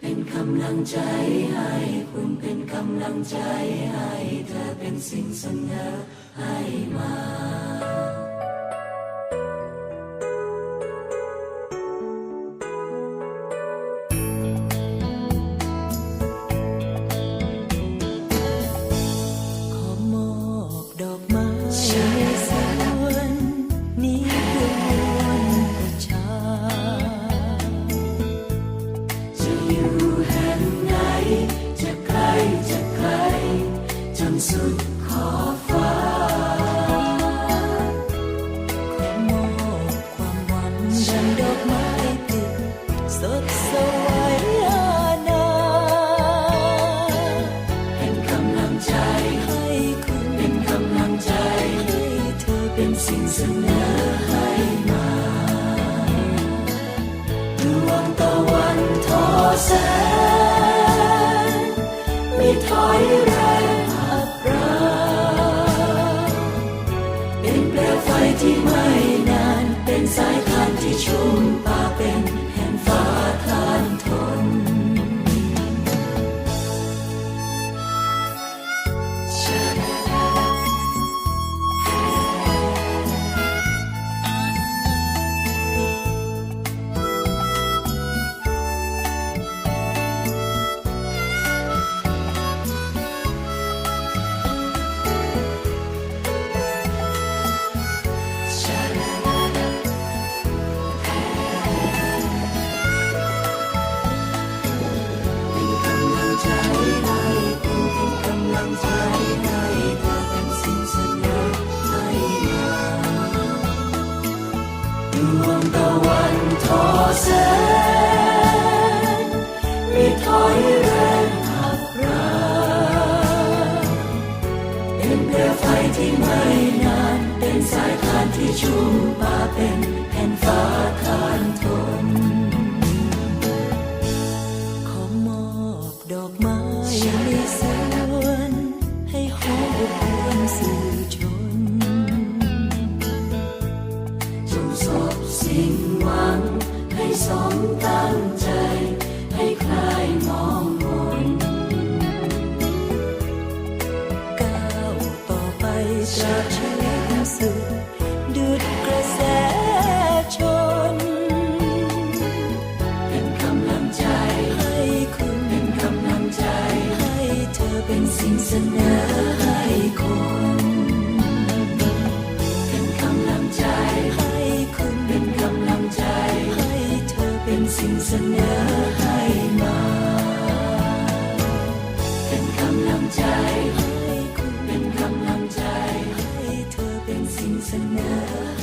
เป็นกำลังใจให้คุณเป็นกำลังใจให้เธอเป็นสิ่งเสนอให้มา เธอเลังใจให้เธอเป็นสิ่งเสนอให้มาดวงตะวันทอแสงไม่ถอยแรงหักราเป็นเปลวไฟที่ไม่นาน เป็นสายทานที่ชุ่มป่าเป็น สมตั้งใจ ให้คลายมองมนก้าวต่อไปตราชีวิตสุดดุดกระแสชน เป็นกำลังใจ ให้คุณเป็นกำลังใจ ให้เธอเป็นสิ่งเสนอ เสนอให้มา เป็นกำลัใจ เป็นกำลัใจ ให้เธอเป็นสิ่งเสนอ